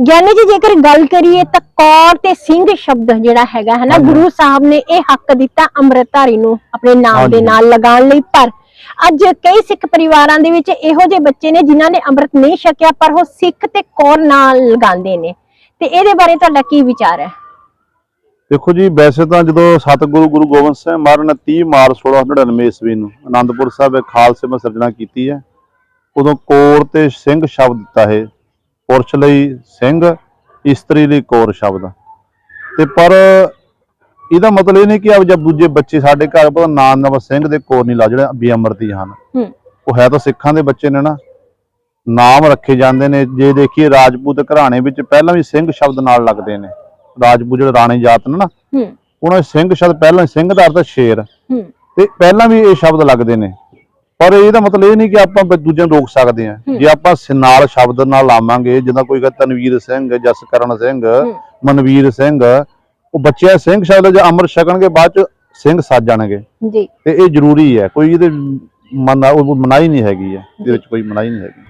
ਗਿਆਨੀ ਜੀ ਜੇਕਰ ਗੱਲ ਕਰੀਏ ਤਾਂ ਕੌਰ ਤੇ ਸਿੰਘ ਸ਼ਬਦ ਜਿਹੜਾ ਹੈਗਾ ਹੈ ਨਾ। ਗੁਰੂ ਸਾਹਿਬ ਨੇ ਇਹ ਹੱਕ ਦਿੱਤਾ ਅੰਮ੍ਰਿਤਧਾਰੀ ਨੂੰ ਆਪਣੇ ਨਾਮ ਦੇ। ਨਾਲ ਲਗਾਉਣ ਲਈ ਪਰ ਅੱਜ ਕਈ ਸਿੱਖ ਪਰਿਵਾਰਾਂ ਦੇ ਵਿੱਚ ਇਹੋ ਜਿਹੇ ਬੱਚੇ ਨੇ ਜਿਨ੍ਹਾਂ ਨੇ ਅੰਮ੍ਰਿਤ ਨਹੀਂ ਛਕਿਆ ਪਰ ਉਹ ਸਿੱਖ ਤੇ ਕੌਰ ਨਾਲ ਲਗਾਉਂਦੇ ਨੇ ਤੇ ਇਹਦੇ ਬਾਰੇ ਤੁਹਾਡਾ ਕੀ ਵਿਚਾਰ ਹੈ ਦੇਖੋ ਜੀ ਵੈਸੇ ਤਾਂ ਜਦੋਂ ਸਤਿਗੁਰੂ ਗੁਰੂ ਗੋਬਿੰਦ ਸਿੰਘ ਮਹਾਰਾਜ ਨੇ 30 ਮਾਰਚ 1699 ਈਸਵੀ ਨੂੰ ਆਨੰਦਪੁਰ ਸਾਹਿਬ ਵਿੱਚ ਖਾਲਸੇ ਵਿੱਚ ਸਿਰਜਣਾ ਕੀਤੀ ਹੈ ਉਦੋਂ ਕੋਰ ਤੇ ਸਿੰਘ ਸ਼ਬਦ ਦਿੱਤਾ ਹੈ ਪੁਰਸ਼ ਲਈ ਸਿੰਘ ਇਸਤਰੀ ਲਈ ਕੋਰ ਸ਼ਬਦ। ਤੇ ਪਰ ਇਹਦਾ ਮਤਲਬ ਇਹ ਨਹੀਂ ਕਿ ਆਪ ਜਦ ਦੂਜੇ ਬੱਚੇ ਸਾਡੇ ਘਰ ਪਤਾ ਨਾਂ ਨਵਾਂ ਸਿੰਘ ਦੇ ਕੋਰ ਨਹੀਂ ਲਾ ਜਿਹੜੇ ਵੀ ਅੰਮ੍ਰਿਤੀ ਹਨ। ਉਹ ਹੈ ਤਾਂ ਸਿੱਖਾਂ ਦੇ ਬੱਚੇ ਨੇ ਨਾ। ਨਾਮ ਰੱਖੇ ਜਾਂਦੇ ਨੇ। ਜੇ ਦੇਖੀਏ ਰਾਜਪੂਤ ਘਰਾਣੇ ਵਿੱਚ ਪਹਿਲਾਂ ਵੀ ਸਿੰਘ ਸ਼ਬਦ ਨਾਲ ਲੱਗਦੇ ਨੇ। ਰਾਜਪੂਤ ਜਿਹੜੇ ਰਾਣੇ ਜਾਤ ਨੇ ਨਾ ਉਹਨਾਂ ਦੇ ਸਿੰਘ ਸ਼ਬਦ ਪਹਿਲਾਂ ਸਿੰਘ ਦਾ ਅਰਥ ਸ਼ੇਰ। ਤੇ ਪਹਿਲਾਂ ਵੀ ਇਹ ਸ਼ਬਦ ਲੱਗਦੇ ਨੇ। ਪਰ ਇਹਦਾ ਮਤਲਬ ਇਹ ਨਹੀਂ ਕਿ ਆਪਾਂ ਦੂਜਿਆਂ ਨੂੰ ਰੋਕ ਸਕਦੇ ਹੂੰ। ਜੇ ਆਪਾਂ ਸ- ਨਾਲ ਸ਼ਬਦ ਨਾਲ ਲਾਵਾਂਗੇ ਜਿੱਦਾਂ ਕੋਈ ਕਹਿੰਦਾ ਤਨਵੀਰ ਸਿੰਘ ਜਸਕਰਨ ਸਿੰਘ। ਮਨਵੀਰ ਸਿੰਘ ਉਹ ਬੱਚੇ ਸਿੰਘ ਸ਼ਬਦ ਜੇ ਅਮਰ ਛਕਣਗੇ ਬਾਅਦ ਚ ਸਿੰਘ ਸੱਜ ਜਾਣਗੇ। ਜੀ। ਤੇ ਇਹ ਜ਼ਰੂਰੀ ਹੈ। ਕੋਈ ਇਹਦੇ ਮਨਾ ਮਨਾਹੀ ਨਹੀਂ ਹੈਗੀ ਹੈ। ਇਹਦੇ ਵਿੱਚ ਕੋਈ ਮਨਾਹੀ ਨਹੀਂ ਹੈਗੀ।